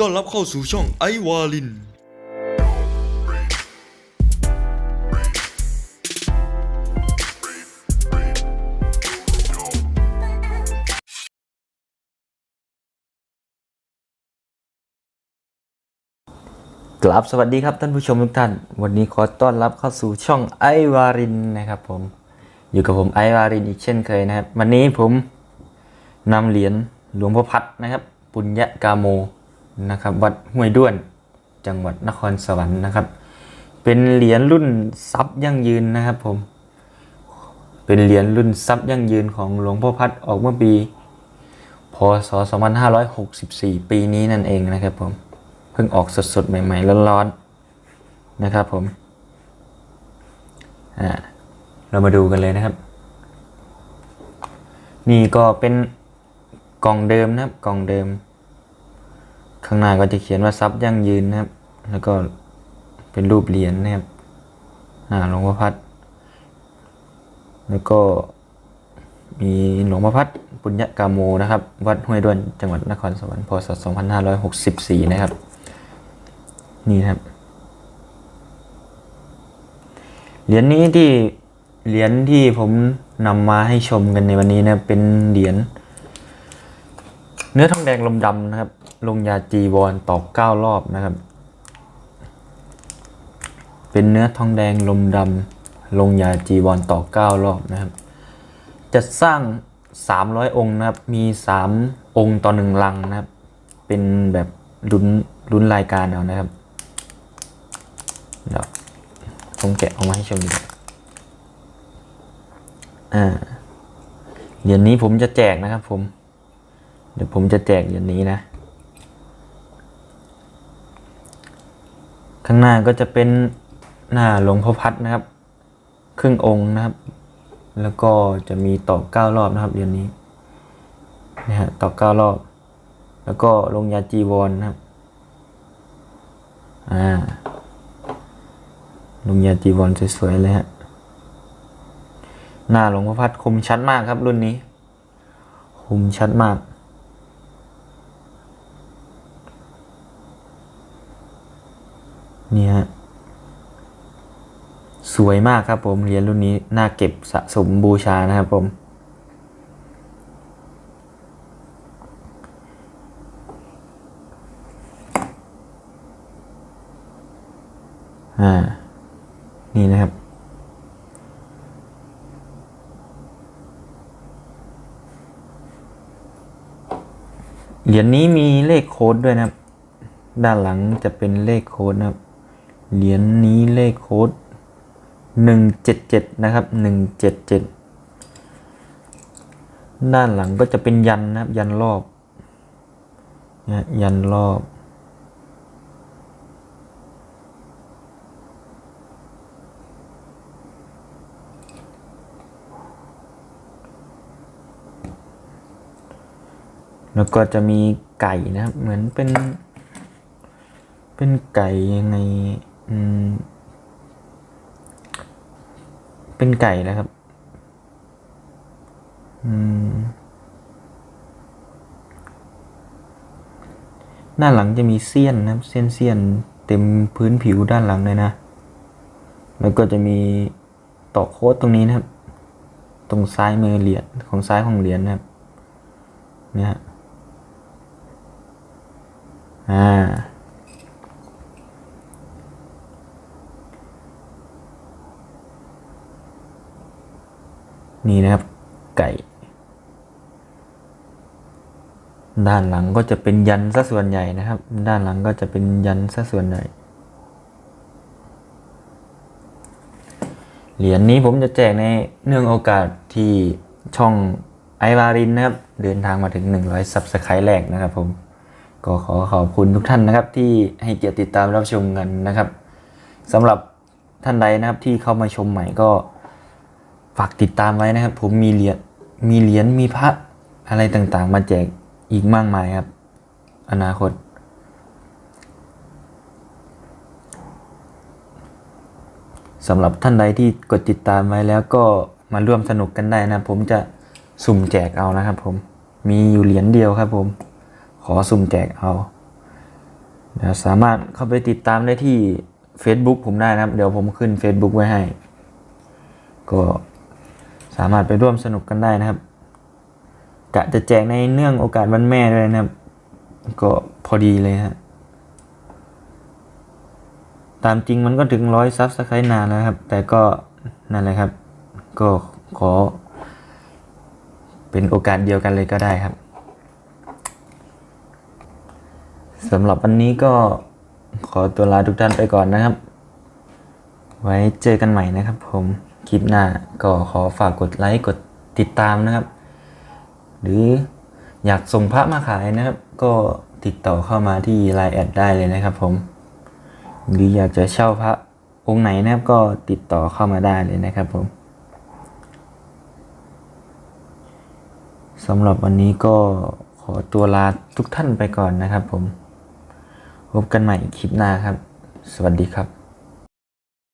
ต้อนรับเข้าสู่ช่องไอวาลิน กลับสวัสดีครับท่านผู้ชมทุกท่าน วันนี้ขอต้อนรับเข้าสู่ช่องไอวารินนะครับผม อยู่กับผมไอวารินอีกเช่นเคยนะครับ วันนี้ผมนำเหรียญหลวงพ่อพัดนะครับ ปุญญกาโม นะครับ วัดห้วยด้วน จังหวัดนครสวรรค์นะครับ เป็นเหรียญรุ่นซับยั่งยืนนะครับผม เป็นเหรียญรุ่นซับยั่งยืนของหลวงพ่อพัดออกเมื่อปี พศ 2564 ปีนี้นั่นเองนะครับผม เพิ่งออกสดๆ ใหม่ๆ ร้อนๆ นะครับผม อ่า เรามาดูกันเลยนะครับ นี่ก็เป็นกล่องเดิมนะครับ กล่องเดิม ข้างหน้าก็จะเขียนว่าซับยั่งยืนนะครับ แล้วก็เป็นรูปเหรียญนะครับอ่าหลวงพ่อพัด แล้วก็มีหลวงพ่อพัดปุญญกาโมนะครับ วัดห้วยด้วนจังหวัดนครสวรรค์พศ 2564 นะครับ นี่ครับ เหรียญนี้ที่เหรียญที่ผมนำมาให้ชมกันในวันนี้นะเป็นเหรียญเนื้อทองแดงลมดำนะครับ ลงยาจีวรตอกเก้ารอบนะครับ เป็นเนื้อทองแดงลมดำลงยาจีวรตอกเก้ารอบนะครับ จะสร้าง 300 องค์นะครับ มี 3 องค์ต่อหนึ่งลังนะครับ เป็นแบบลุ้นลุ้นรายการเอานะครับเดี๋ยวผมแกะออกมาให้ชมดีกว่าอ่าเหรียญนี้ผมจะแจกนะครับผม เดี๋ยวผมจะแจกเหรียญนี้นะ ข้างหน้าก็จะเป็นหน้าหลวงพ่อพัดนะครับ ครึ่งองค์นะครับ แล้วก็จะมีต่อเก้ารอบนะครับเหรียญนี้นะฮะต่อเก้ารอบ แล้วก็ลงยาจีวรนะครับอ่าลงยาจีวรสวยๆเลยฮะหน้าหลวงพ่อพัดคมชัดมากครับรุ่นนี้ คมชัดมาก นี่ฮะ สวยมากครับผม เหรียญรุ่นนี้ น่าเก็บสะสมบูชานะครับผม อ่า นี่นะครับเหรียญนี้มีเลขโค้ดด้วยนะครับ ด้านหลังจะเป็นเลขโค้ดนะครับ เหรียญนี้เลขโค้ดหนึ่งเจ็ดเจ็ดนะครับหนึ่งเจ็ดเจ็ดด้านหลังก็จะเป็นยันนะครับ ยันรอบนะยันรอบ แล้วก็จะมีไก่นะครับ เหมือนเป็น เป็นไก่ยังไง เป็นไก่นะครับอืมด้านหลังจะมีเสี้ยนนะครับ เส้นเสี้ยนเต็มพื้นผิวด้านหลังเลยนะ แล้วก็จะมีต่อโค้ดตรงนี้นะครับ ตรงซ้ายมือเหรียญของซ้ายของเหรียญนะครับ เนี่ยฮะอ่า นี่นะครับไก่ ด้านหลังก็จะเป็นยันซะส่วนใหญ่นะครับ ด้านหลังก็จะเป็นยันซะส่วนใหญ่เหรียญนี้ผมจะแจกในเนื่องโอกาสที่ช่องไอวารินนะครับ เดินทางมาถึง 100ซับสไครต์แรกนะครับผมก็ขอขอบคุณทุกท่านนะครับ ที่ให้เกียรติติดตามรับชมกันนะครับสำหรับท่านใดนะครับที่เข้ามาชมใหม่ก็ ฝากติดตามไว้นะครับ ผมมีเหรียญมีเหรียญมีพระอะไรต่างๆ มาแจกอีกมากมายครับ อนาคต สำหรับท่านใดที่กดติดตามไว้แล้วก็มาร่วมสนุกกันได้นะ ผมจะสุ่มแจกเอานะครับ ผมมีอยู่เหรียญเดียวครับ ผม ขอสุ่มแจกเอาเดี๋ยวสามารถเข้าไปติดตามได้ที่ Facebook ผมได้นะครับ เดี๋ยวผมขึ้น Facebook ไว้ให้ ก็ สามารถไปร่วมสนุกกันได้นะครับ กะจะแจกในเนื่องโอกาสวันแม่ด้วยนะครับ ก็พอดีเลยฮะตามจริงมันก็ถึงร้อยซับสไครต์นานแล้วครับ แต่ก็นั่นแหละครับ ก็ขอ เป็นโอกาสเดียวกันเลยก็ได้ครับสำหรับวันนี้ก็ขอตัวลาทุกท่านไปก่อนนะครับ ไว้เจอกันใหม่นะครับผม คลิปหน้าก็ขอฝากกดไลค์กดติดตามนะครับ หรืออยากส่งพระมาขายนะครับ ก็ติดต่อเข้ามาที่ Line แอดได้เลยนะครับผม หรืออยากจะเช่าพระองค์ไหนนะครับก็ติดต่อเข้ามาได้เลยนะครับผมสำหรับวันนี้ก็ขอตัวลาทุกท่านไปก่อนนะครับผม พบกันใหม่คลิปหน้าครับ สวัสดีครับ